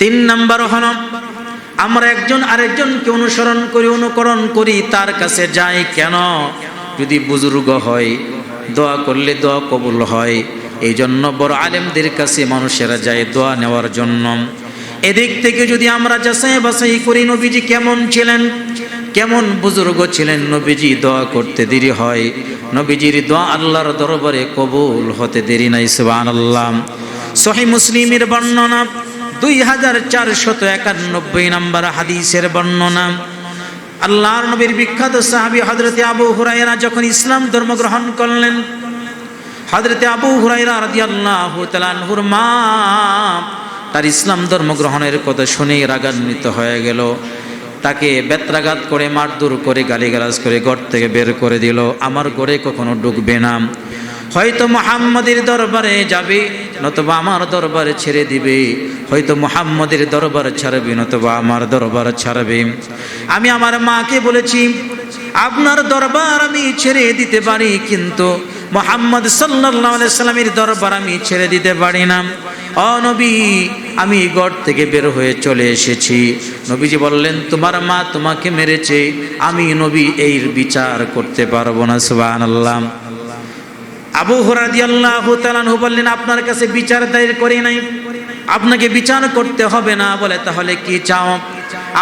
তিন নাম্বার হল, আমরা একজন আরেকজনকে অনুসরণ করি, অনুকরণ করি, তার কাছে যাই কেন? যদি বুজুর্গ হয়, দোয়া করলে দোয়া কবুল হয়। এই জন্য বড় আলেমদের কাছে মানুষেরা যায় দোয়া নেওয়ার জন্য। এদিক থেকে যদি আমরা যাচাই বাছাই করি, নবীজি কেমন ছিলেন? কেমন বুজুর্গ ছিলেন? নবীজি দোয়া করতে দেরি হয়। নবীজির দোয়া আল্লাহর দরবারে কবুল হতে দেরি নাই, সুবহানাল্লাহ। সহি মুসলিমের বর্ণনা দুই হাজার চারশত একানব্বই নম্বর হাদিসের বর্ণনা। আল্লাহর নবীর বিখ্যাত সাহাবী হজরতে আবু হুরাইরা যখন ইসলাম ধর্ম গ্রহণ করলেন হজরতে আবু হুরাইরা রাদিয়াল্লাহু তাআলার মা তার ইসলাম ধর্ম গ্রহণের কথা শুনে রাগান্বিত হয়ে গেল। তাকে বেত্রাঘাত করে, মারধর করে, গালিগালাজ করে ঘর থেকে বের করে দিল। আমার ঘরে কখনো ঢুকবে না। হয়তো মোহাম্মদের দরবারে যাবে। নতবা আমার দরবারে ছেড়ে দিবে। হয়তো মোহাম্মদের দরবার ছাড়বে, নতবা আমার দরবার ছাড়বে। আমি আমার মাকে বলেছি, আপনার দরবার আমি ছেড়ে দিতে পারি, কিন্তু মোহাম্মদ সাল্লাহ সাল্লামের দরবার আমি ছেড়ে দিতে পারি না। অনবী আমি গড় থেকে বের হয়ে চলে এসেছি। নবীজি বললেন, তোমার মা তোমাকে মেরেছে, আমি নবী এর বিচার করতে পারব না সুবাহ আল্লাহ আবু হরাদি আল্লাহ তালানহু বললেন, আপনার কাছে বিচার দায়ের করি নাই। আপনাকে বিচার করতে হবে না। বলে, তাহলে কি চাও?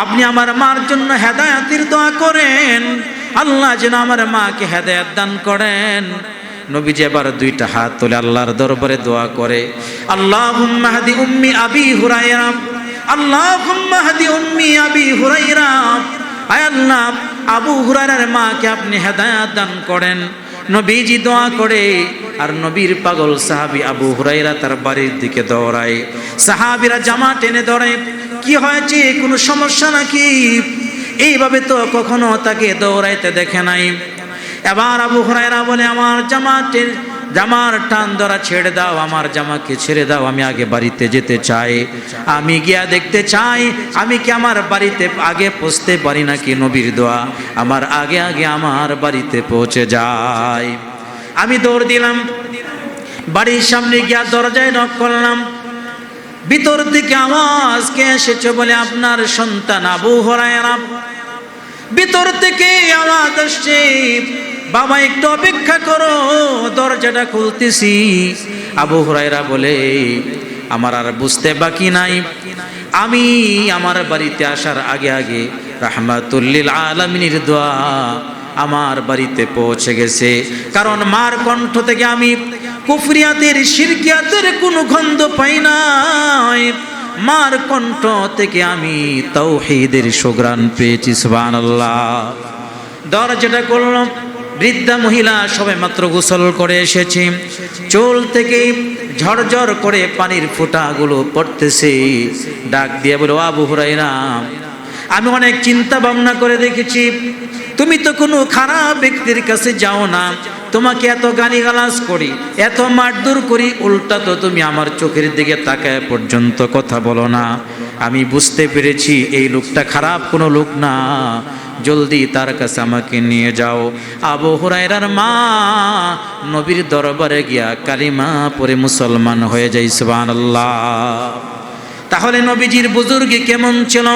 আপনি আমার মার জন্য হেদায়াতের দোয়া করেন। আল্লাহ যেন আমার মাকে হেদায়াত দান করেন। নবীজি এবার দুইটা হাত তুলে আল্লাহর দরবারে দোয়া করে আল্লাহ হাদি উম্মি আবি হুরাইরা আল্লাহ হাদি উম্মি আবি হুরাইরা আয় আল্লাহ, আবু হুরাইরার মাকে আপনি হেদায়াত দান করেন। নবীজি দোয়া করে, আর নবীর পাগল সাহাবি আবু হুরাইরা তার বাড়ির দিকে দৌড়ায়। সাহাবিরা জামা টেনে দৌড়ায়, কি হয়েছে? কোনো সমস্যা নাকি? এইভাবে তো কখনো তাকে দৌড়াইতে দেখে নাই। এবার আবু হুরাইরা বলে, আমার জামা টেনে জামার টান ধরা ছেড়ে দাও, আমার জামাকে ছেড়ে দাও, আমি আগে বাড়িতে যেতে চাই। আমি গিয়া দেখতে চাই, আমি কি আমার বাড়িতে আগে পৌঁছতে পারি নাকি নবীর দোয়া? আমার আগে আগে আমার বাড়িতে পৌঁছে যায়। আমি দৌড় দিলাম, বাড়ির সামনে গিয়া দরজায় নক করলাম। ভিতর থেকে আওয়াজ কে এসেছে বলে, আপনার সন্তান আবু হরায়রা। ভিতর থেকে আওয়াজ আসছে, বাবা একটু অপেক্ষা করো, দরজাটা খুলতেছি। আবু হুরাইরা বলে, আমার আর বুঝতে বাকি নাই। আমি আমার বাড়িতে আসার আগে আগে রাহমাতুল্লিল আলমিনীর দোয়া আমার বাড়িতে পৌঁছে গেছে। কারণ মার কণ্ঠ থেকে আমি কুফরিয়াতের, শিরকিয়াতের কোনো গন্ধ পাই নাই। মার কণ্ঠ থেকে আমি তৌহিদের সুগ্রাণ পেয়েছি, সুবহানাল্লাহ। দরজাটা করলাম বৃদ্ধা মহিলা সবে মাত্র গোসল করে এসেছি। চোল থেকে ঝরঝর করে পানির ফোঁটাগুলো পড়তেছে। ডাক দিয়ে বলো আবু হুরাইরাম আমি অনেক চিন্তা ভাবনা করে দেখেছি। তুমি তো কোনো খারাপ ব্যক্তির কাছে যাও না। তোমাকে এত গালি গালাজ করি, এত মারধর করি, উল্টা তো তুমি আমার চোখের দিকে তাকায় পর্যন্ত কথা বলো না। আমি বুঝতে পেরেছি এই লোকটা খারাপ কোনো লোক না। জলদি তার কাছে আমাকে নিয়ে যাও। আবু হুরাইরার মা নবীর দরবারে গিয়া কালিমা পরে মুসলমান হয়ে যাই সুবহানাল্লাহ। তাহলে নবীজির বুজুর্গে কেমন ছিল?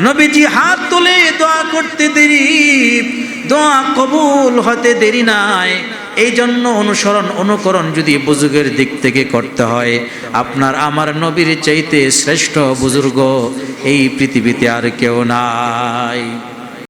নবীজি হাত তুলে দোয়া করতে দেরি, দোয়া কবুল হতে দেরি নাই। এই জন্য অনুসরণ, অনুকরণ যদি বুজুগের দিক থেকে করতে হয়, আপনার আমার নবীর চাইতে শ্রেষ্ঠ বুজুর্গ এই পৃথিবীতে আর কেউ নাই।